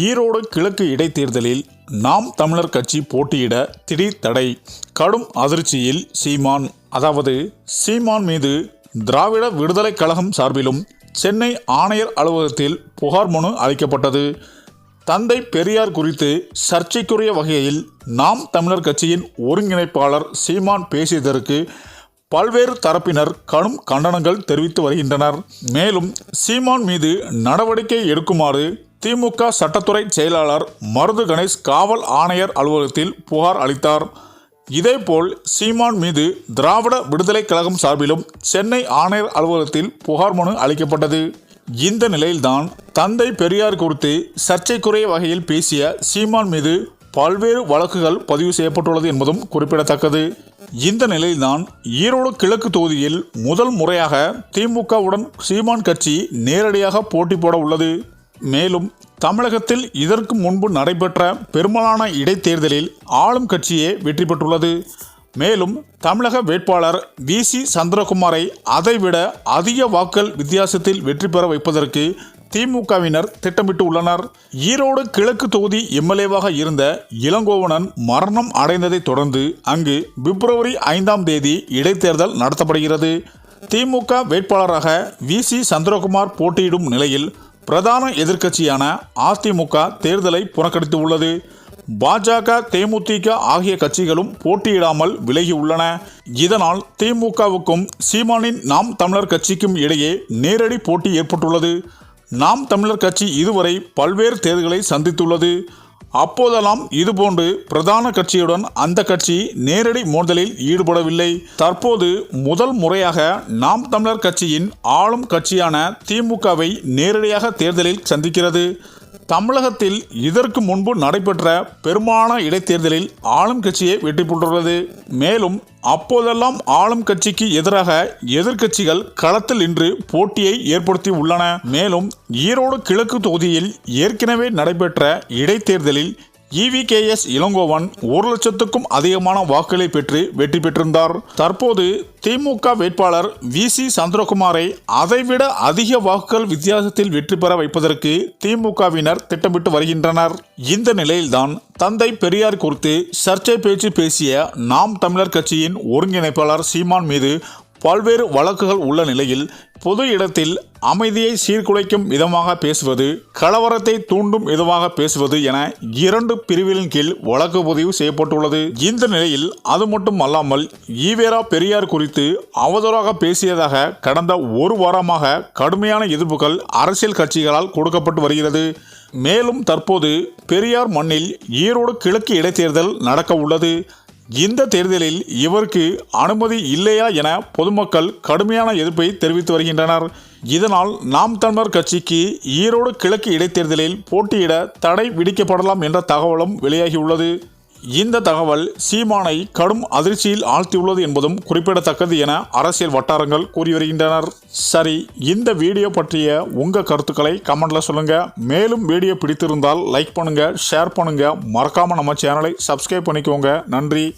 ஈரோடு கிழக்கு இடைத்தேர்தலில் நாம் தமிழர் கட்சி போட்டியிட திடீர் தடை. கடும் அதிர்ச்சியில் சீமான் அதாவது சீமான் மீது திராவிட விடுதலை கழகம் சார்பிலும் சென்னை ஆணையர் அலுவலகத்தில் புகார் மனு அளிக்கப்பட்டது. தந்தை பெரியார் குறித்து சர்ச்சைக்குரிய வகையில் நாம் தமிழர் கட்சியின் ஒருங்கிணைப்பாளர் சீமான் பேசியதற்கு பல்வேறு தரப்பினர் கடும் கண்டனங்கள் தெரிவித்து வருகின்றனர். மேலும் சீமான் மீது நடவடிக்கை எடுக்குமாறு திமுக சட்டத்துறை செயலாளர் மருது கணேஷ் காவல் ஆணையர் அலுவலகத்தில் புகார் அளித்தார். இதேபோல் சீமான் மீது திராவிட விடுதலை கழகம் சார்பிலும் சென்னை ஆணையர் அலுவலகத்தில் புகார் மனு அளிக்கப்பட்டது. இந்த நிலையில்தான் தந்தை பெரியார் குறித்து சர்ச்சைக்குரிய வகையில் பேசிய சீமான் மீது பல்வேறு வழக்குகள் பதிவு செய்யப்பட்டுள்ளது என்பதும் குறிப்பிடத்தக்கது. இந்த நிலையில்தான் ஈரோடு கிழக்கு தொகுதியில் முதல் முறையாக திமுகவுடன் சீமான் கட்சி நேரடியாக போட்டி போட உள்ளது. மேலும் தமிழகத்தில் இதற்கு முன்பு நடைபெற்ற பெரும்பாலான இடைத்தேர்தலில் ஆளும் கட்சியே வெற்றி பெற்றுள்ளது. மேலும் தமிழக வேட்பாளர் வி சி சந்திரகுமாரை அதைவிட அதிக வாக்கள் வித்தியாசத்தில் வெற்றி பெற வைப்பதற்கு திமுகவினர் திட்டமிட்டு உள்ளனர். ஈரோடு கிழக்கு தொகுதி எம்எல்ஏவாக இருந்த இளங்கோவனன் மரணம் அடைந்ததைத் தொடர்ந்து அங்கு பிப்ரவரி ஐந்தாம் தேதி இடைத்தேர்தல் நடத்தப்படுகிறது. திமுக வேட்பாளராக வி சி சந்திரகுமார் போட்டியிடும் நிலையில் பிரதான எதிர்க்கட்சியான அதிமுக தேர்தலை புறக்கணித்து உள்ளது. பாஜக தேமுதிக ஆகிய கட்சிகளும் போட்டியிடாமல் விலகி உள்ளன. இதனால் திமுகவுக்கும் சீமானின் நாம் தமிழர் கட்சிக்கும் இடையே நேரடி போட்டி ஏற்பட்டுள்ளது. நாம் தமிழர் கட்சி இதுவரை பல்வேறு தேர்தல்களை சந்தித்துள்ளது. அப்போதெல்லாம் இதுபோன்று பிரதான கட்சியுடன் அந்த கட்சி நேரடி மோதலில் ஈடுபடவில்லை. தற்போது முதல் முறையாக நாம் தமிழர் கட்சியின் ஆளும் கட்சியான திமுகவை நேரடியாக தேர்தலில் சந்திக்கிறது. தமிழகத்தில் இதற்கு முன்பு நடைபெற்ற பெரும்பாலான இடைத்தேர்தலில் ஆளும் கட்சியே வெற்றி பெற்றுள்ளது. மேலும் அப்போதெல்லாம் ஆளும் கட்சிக்கு எதிராக எதிர்க்கட்சிகள் களத்தில் நின்று போட்டியை ஏற்படுத்தி உள்ளன. மேலும் ஈரோடு கிழக்கு தொகுதியில் ஏற்கனவே நடைபெற்ற இடைத்தேர்தலில் இவிகேஎஸ் இளங்கோவன் ஒரு லட்சத்துக்கும் அதிகமான வாக்குகளை பெற்று வெற்றி பெற்றிருந்தார். தற்போது திமுக வேட்பாளர் வி சி சந்திரகுமாரை அதைவிட அதிக வாக்குகள் வித்தியாசத்தில் வெற்றி பெற வைப்பதற்கு திமுகவினர் திட்டமிட்டு வருகின்றனர். இந்த நிலையில்தான் தந்தை பெரியார் குறித்து சர்ச்சை பேச்சு பேசிய நாம் தமிழர் கட்சியின் ஒருங்கிணைப்பாளர் சீமான் மீது பல்வேறு வழக்குகள் உள்ள நிலையில் பொது இடத்தில் அமைதியை சீர்குலைக்கும் விதமாக பேசுவது கலவரத்தை தூண்டும் விதமாக பேசுவது என இரண்டு பிரிவுகளின் கீழ் வழக்கு பதிவு செய்யப்பட்டுள்ளது. இந்த நிலையில் அது மட்டும் அல்லாமல் ஈவேரா பெரியார் குறித்து அவதூறாக பேசியதாக கடந்த ஒரு வாரமாக கடுமையான எதிர்ப்புகள் அரசியல் கட்சிகளால் கொடுக்கப்பட்டு வருகிறது. மேலும் தற்போது பெரியார் மண்ணில் ஈரோடு கிழக்கு இடைத்தேர்தல் நடக்க உள்ளது இந்த தேர்தலில் இவருக்கு அனுமதி இல்லையா என பொதுமக்கள் கடுமையான எதிர்ப்பை தெரிவித்து வருகின்றனர். இதனால் நாம் தமிழர் கட்சிக்கு ஈரோடு கிழக்கு இடைத்தேர்தலில் போட்டியிட தடை விதிக்கப்படலாம் என்ற தகவலும் வெளியாகியுள்ளது. இந்த தகவல் சீமானை கடும் அதிர்ச்சியில் ஆழ்த்தியுள்ளது என்பதும் குறிப்பிடத்தக்கது என அரசியல் வட்டாரங்கள் கூறி வருகின்றனர். சரி இந்த வீடியோ பற்றிய உங்கள் கருத்துக்களை கமெண்ட்ல சொல்லுங்க. மேலும் வீடியோ பிடித்திருந்தால் லைக் பண்ணுங்க ஷேர் பண்ணுங்க. மறக்காம நம்ம சேனலை சப்ஸ்கிரைப் பண்ணிக்கோங்க. நன்றி.